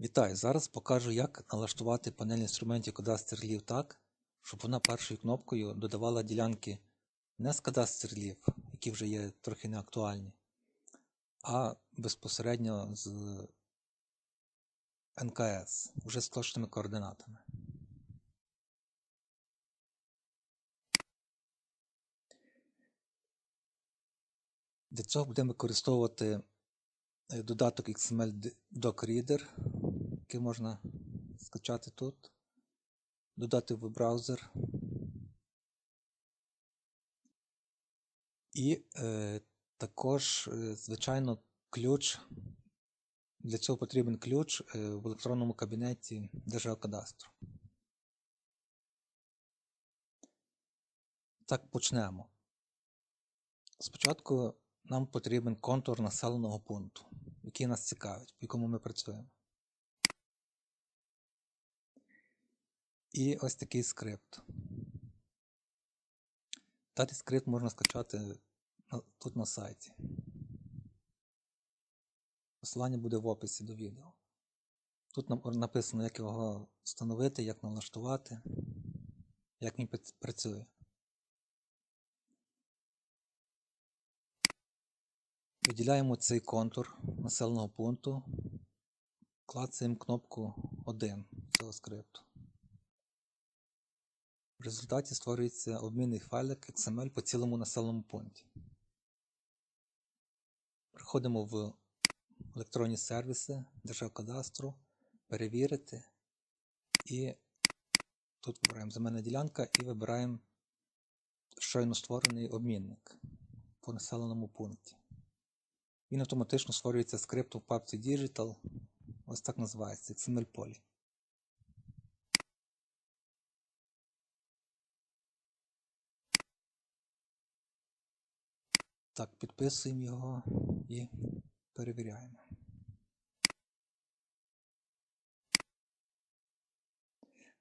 Вітаю! Зараз покажу, як налаштувати панель інструментів Live так, щоб вона першою кнопкою додавала ділянки не з Live, які вже є трохи неактуальні, а безпосередньо з НКС, вже з точними координатами. Для цього будемо використовувати е, додаток XML Doc Reader, який можна скачати тут, додати в браузер. І е, також, е, звичайно, ключ. Для цього потрібен ключ е, в електронному кабінеті Держгеокадастру. Так, почнемо. Спочатку нам потрібен контур населеного пункту, який нас цікавить, по якому ми працюємо. І ось такий скрипт. Дати скрипт можна скачати тут на сайті. Посилання буде в описі до відео. Тут написано, як його встановити, як налаштувати, як він працює. Виділяємо цей контур населеного пункту, клацаємо кнопку 1 цього скрипту. В результаті створюється обмінний файлик XML по цілому населеному пункті. Приходимо в електронні сервіси Державкадастру, перевірити і тут вибираємо земельна ділянка і вибираємо щойно створений обмінник по населеному пункті. Він автоматично створюється скриптом в папці Digital. Ось так називається XML Так, підписуємо його і перевіряємо.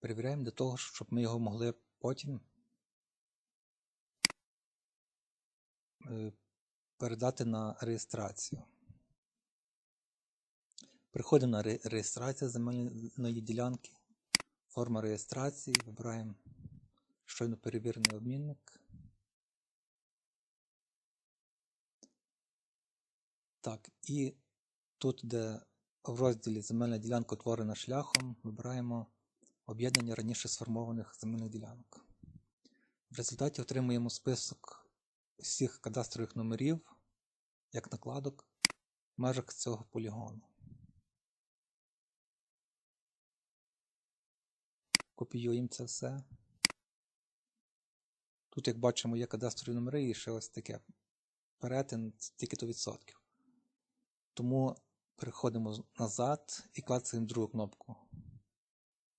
Перевіряємо для того, щоб ми його могли потім е, передати на реєстрацію. Приходимо на реєстрацію земельної ділянки, форма реєстрації, вибираємо щойно перевірений обмінник. Так, і тут, де в розділі земельна ділянка утворена шляхом, вибираємо об'єднання раніше сформованих земельних ділянок. В результаті отримуємо список всіх кадастрових номерів як накладок в межах цього полігону. Копіюємо це все. Тут, як бачимо, є кадастрові номери і ще ось таке перетин тільки до відсотків. Тому переходимо назад і клацаємо другу кнопку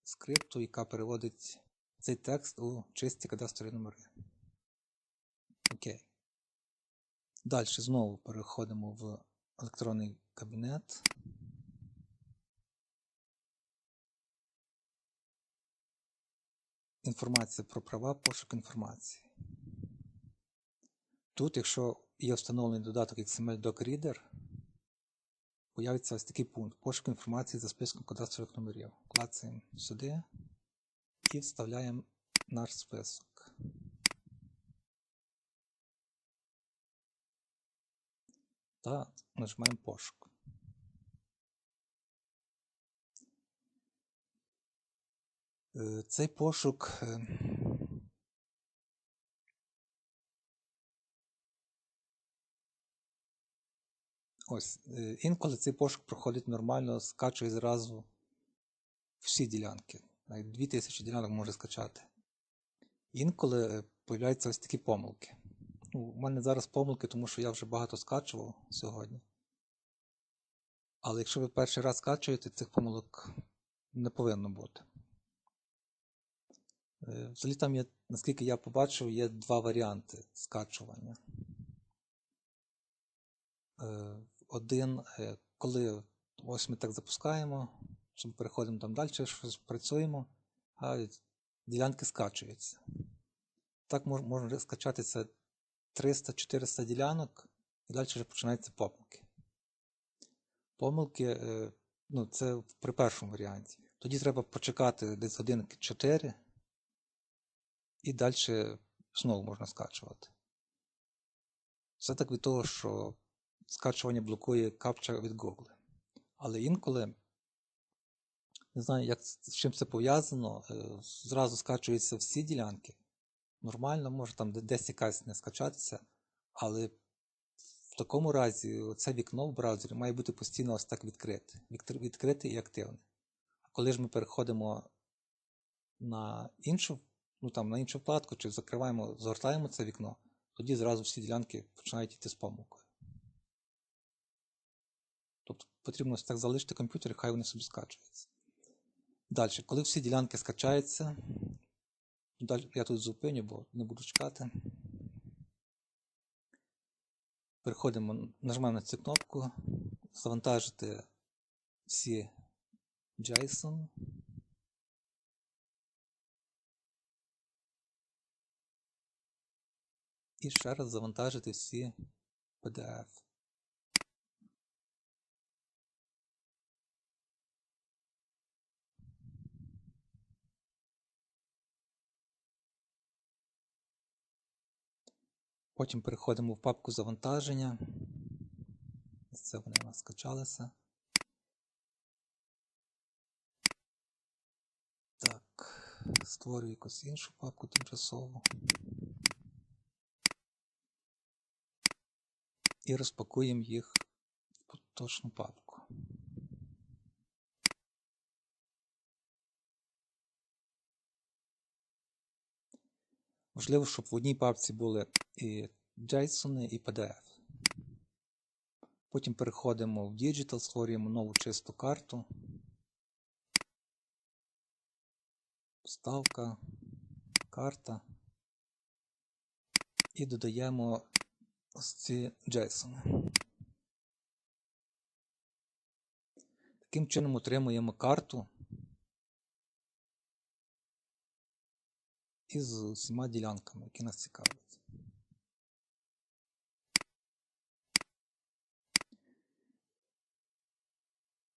скрипту, яка переводить цей текст у чисті кадастрові номери. Окей. Далі знову переходимо в електронний кабінет. Інформація про права, пошук інформації. Тут, якщо є встановлений додаток XML Doc Reader, появиться ось такий пункт пошук інформації за списком кадастрових номерів. Клацаємо сюди і вставляємо наш список. та нажимаємо пошук. Е, цей пошук ось, е, інколи цей пошук проходить нормально, скачує зразу всі ділянки. Навіть 2000 ділянок може скачати. Інколи появляються ось такі помилки. Ну, У мене зараз помилки, тому що я вже багато скачував сьогодні. Але якщо ви перший раз скачуєте, цих помилок не повинно бути. Е, взагалі там є, наскільки я побачив, є два варіанти скачування. Один, е, коли ось ми так запускаємо, щоб переходимо там далі, щось працюємо, а ділянки скачуються. Так можна скачатися 300-400 ділянок, і далі вже починаються помилки. Помилки е, Ну, це при першому варіанті. Тоді треба почекати десь годинки 4 і далі знову можна скачувати. Це так від того, що скачування блокує капча від Google. Але інколи, не знаю, як з чим це пов'язано, е, зразу скачуються всі ділянки. Нормально, може там десь якась не скачатися, але в такому разі це вікно в браузері має бути постійно ось так відкрите. Відкрите і активне. А коли ж ми переходимо на іншу, ну там на іншу вкладку, чи закриваємо, згортаємо це вікно, тоді зразу всі ділянки починають йти з помилкою. Тобто потрібно так залишити комп'ютер, і хай вони собі скачуються. Далі, коли всі ділянки скачаються, далі я тут зупиню, бо не буду чекати. Переходимо, нажимаємо на цю кнопку, завантажити всі JSON. І ще раз завантажити всі PDF. Потім переходимо в папку завантаження. Це вони у нас скачалися. Так, створюю якусь іншу папку тимчасову. І розпакуємо їх в поточну папку. Можливо, щоб в одній папці були і JSON, і PDF. Потім переходимо в Digital, створюємо нову чисту карту. Вставка, карта. І додаємо ось ці JSON. Таким чином отримуємо карту із усіма ділянками, які нас цікавлять.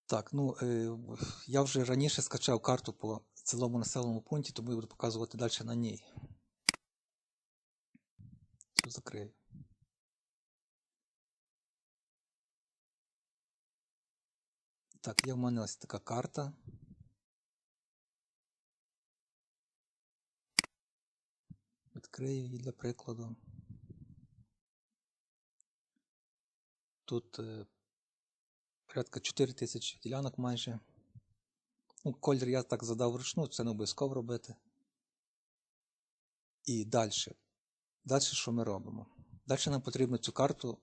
Так, ну е, я вже раніше скачав карту по цілому населеному пункті, тому я буду показувати далі на ній. Цю закрию. Так, є в мене ось така карта. Відкрию її для прикладу. Тут е, порядка 4 тисячі ділянок майже. Ну, Колір я так задав вручну, це не обов'язково робити. І далі. Далі що ми робимо? Далі нам потрібно цю карту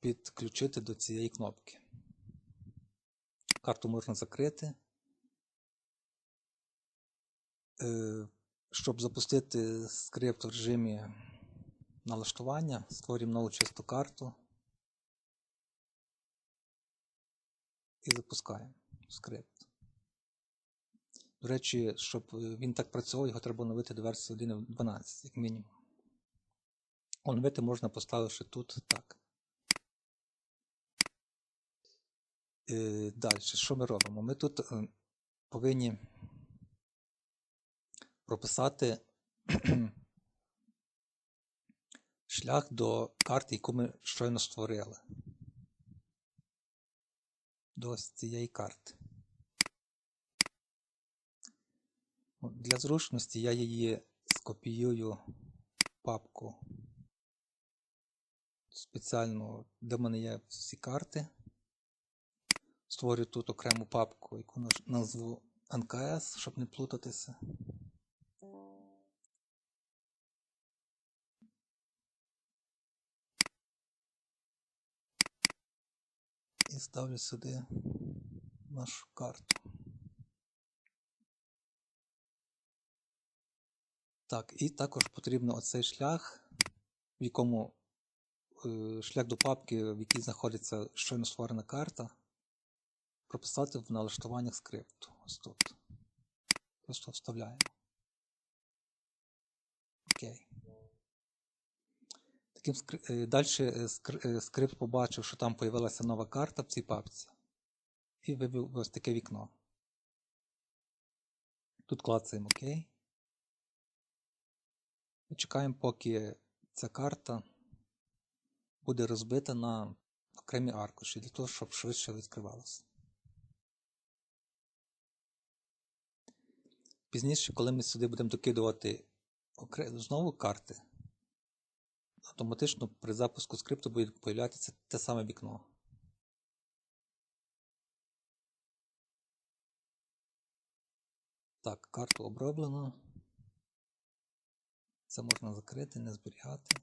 підключити до цієї кнопки. Карту можна закрити. Е, щоб запустити скрипт в режимі налаштування, створюємо нову чисту карту і запускаємо скрипт. До речі, щоб він так працював, його треба оновити до версії 1.12, як мінімум. Оновити можна поставивши тут так. Е, Далі, що ми робимо? Ми тут е, повинні прописати шлях до карти, яку ми щойно створили. До ось цієї карти. Для зручності я її скопіюю папку спеціально, де в мене є всі карти. Створю тут окрему папку, яку назву НКС, щоб не плутатися. І ставлю сюди нашу карту. Так, і також потрібно оцей шлях, в якому е, шлях до папки, в якій знаходиться щойно створена карта, прописати в налаштуваннях скрипту. Ось тут. Просто вставляємо. Окей. Таким Далі скрипт побачив, що там з'явилася нова карта в цій папці. і вивів ось таке вікно. Тут клацаємо ОК. І чекаємо, поки ця карта буде розбита на окремі аркуші, для того, щоб швидше відкривалося. Пізніше, коли ми сюди будемо докидувати знову карти, автоматично при запуску скрипту буде з'являтися те саме вікно. Так, карту оброблено. Це можна закрити, не зберігати.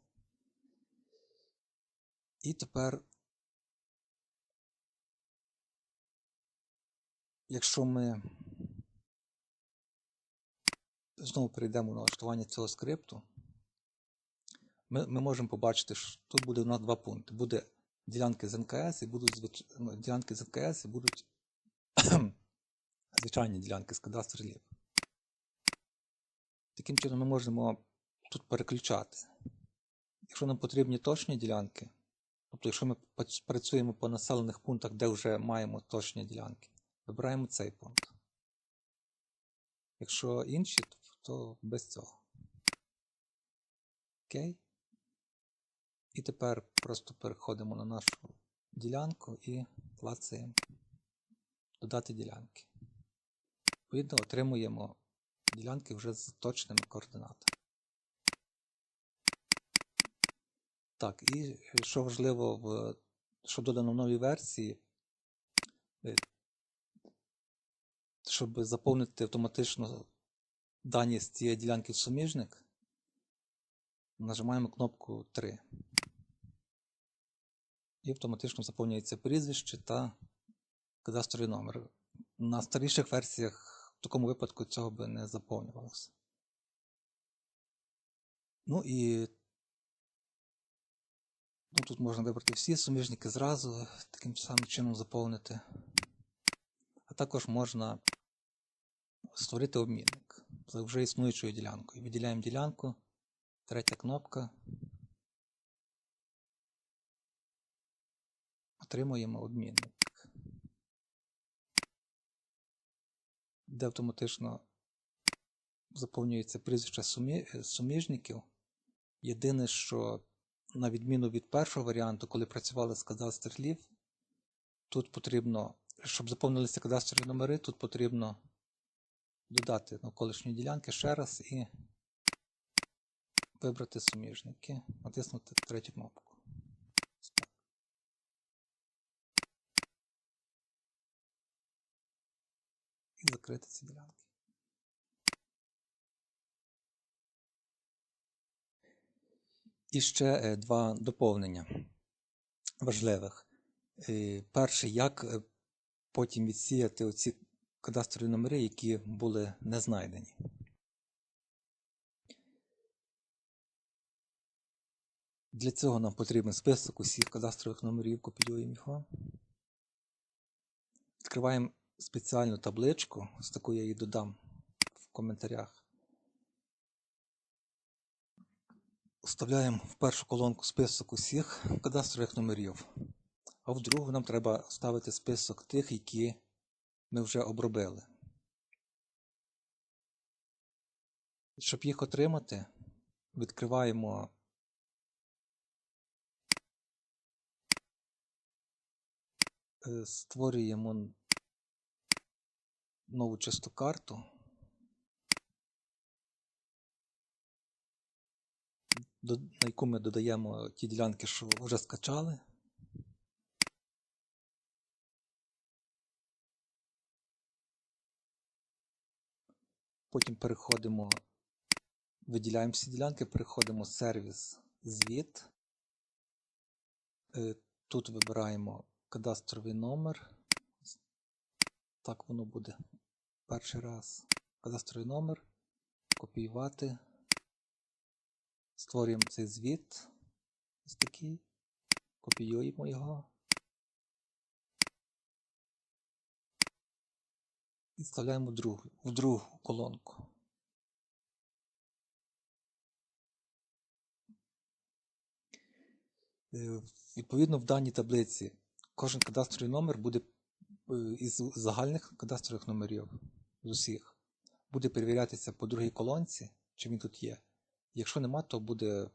І тепер, якщо ми знову перейдемо в налаштування цього скрипту, ми ми можемо побачити, що тут буде у нас два пункти. Буде ділянки з НКС і будуть звич... ну, ділянки з НКС і будуть звичайні ділянки з кадастрів. Таким чином ми можемо тут переключати. Якщо нам потрібні точні ділянки, тобто, якщо ми працюємо по населених пунктах, де вже маємо точні ділянки, вибираємо цей пункт. Якщо інші, то без цього. Окей. І тепер просто переходимо на нашу ділянку і клацаємо додати ділянки. Відповідно, отримуємо ділянки вже з точними координатами. Так, і що важливо, в, що додано в новій версії, е, щоб заповнити автоматично дані з цієї ділянки в суміжник, нажимаємо кнопку 3. І автоматично заповнюється прізвище та кадастровий номер. На старіших версіях в такому випадку цього би не заповнювалося. Ну і ну, тут можна вибрати всі суміжники зразу, таким самим чином заповнити. А також можна створити обмінник за вже існуючою ділянкою. Виділяємо ділянку, третя кнопка. Отримуємо обмінник. де автоматично заповнюється прізвище суміжників. Єдине, що, на відміну від першого варіанту, коли працювали з кадастрлів, тут потрібно, щоб заповнилися кадастрові номери, тут потрібно додати навколишні ділянки ще раз і вибрати суміжники, натиснути третю кнопку. І закрити ці ділянки. І ще е, два доповнення важливих. Е, перше, як е, потім відсіяти оці кадастрові номери, які були не знайдені. Для цього нам потрібен список усіх кадастрових номерів, копіюємо його. Відкриваємо спеціальну табличку, з таку я її додам в коментарях. Вставляємо в першу колонку список усіх кадастрових номерів, а в другу нам треба ставити список тих, які ми вже обробили. Щоб їх отримати, відкриваємо е, створюємо нову чисту карту. На яку ми додаємо ті ділянки, що вже скачали. Потім переходимо, виділяємо всі ділянки, переходимо в сервіс звіт. Е, тут вибираємо кадастровий номер. Так воно буде перший раз кадастровий номер, копіювати. Створюємо цей звіт. Ось такий, копіюємо його. І вставляємо в другу, в другу колонку. Е, відповідно, в даній таблиці кожен кадастровий номер буде е, із загальних кадастрових номерів з усіх буде перевірятися по другій колонці, чи він тут є. Якщо нема, то буде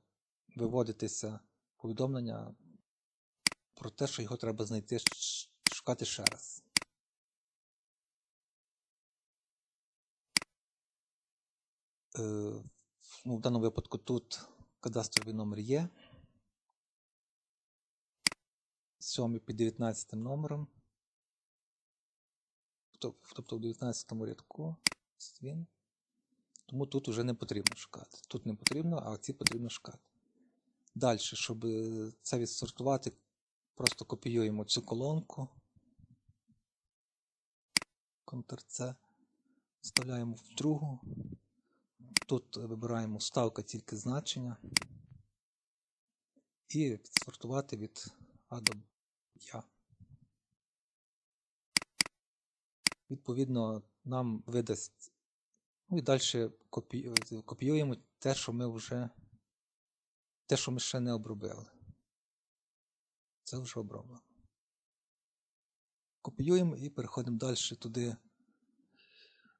виводитися повідомлення про те, що його треба знайти, шукати ще раз. Е, ну, в даному випадку тут кадастровий номер є. 7 під 19 номером. Тоб- Тобто в 19 рядку він. Тому тут вже не потрібно шукати. Тут не потрібно, а ці потрібно шукати. Далі, щоб е, це відсортувати, просто копіюємо цю колонку. Ctrl-C. Вставляємо в другу. Тут вибираємо ставка тільки значення. І відсортувати від А до Я. Відповідно, нам видасть. Ну і далі копі- копіюємо те, що ми вже. Те, що ми ще не обробили. Це вже оброблено. Копіюємо і переходимо далі туди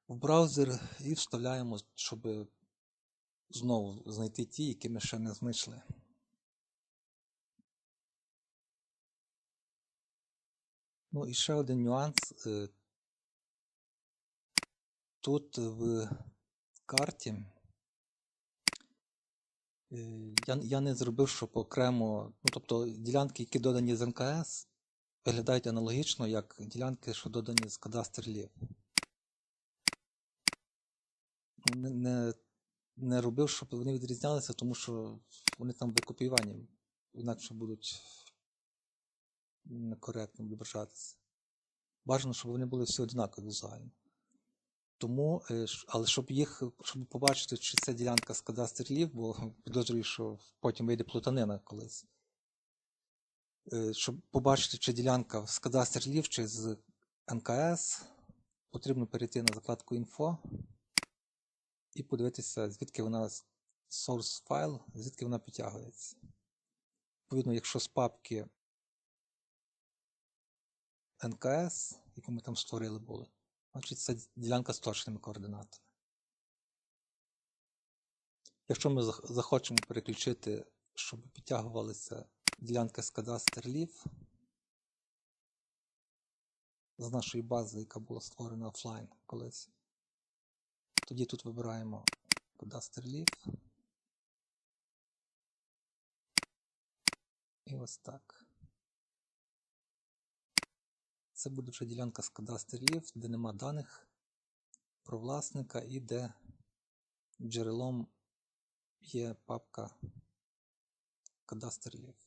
в браузер і вставляємо, щоб знову знайти ті, які ми ще не знайшли. Ну і ще один нюанс. Тут в карті е, я, я не зробив, щоб окремо, ну тобто ділянки, які додані з НКС, виглядають аналогічно, як ділянки, що додані з кадастрлів. Не, не, не робив, щоб вони відрізнялися, тому що вони там викопіювані, інакше будуть некоректно відображатися. Бажано, щоб вони були всі однакові візуально. Тому, е, але щоб їх, щоб побачити, чи це ділянка з кадастрлів, бо підозрюю, що потім вийде плутанина колись. Е, Щоб побачити, чи ділянка з кадастрлів, чи з НКС, потрібно перейти на закладку Info і подивитися, звідки вона source файл, звідки вона підтягується. Відповідно, якщо з папки НКС, яку ми там створили були, значить це ділянка з точними координатами. Якщо ми захочемо переключити, щоб підтягувалися ділянки з кадастрлів з нашої бази, яка була створена офлайн колись, тоді тут вибираємо кадастрлів. І ось так. Це буде вже ділянка з кадастрлів, де нема даних про власника і де джерелом є папка кадастрлів.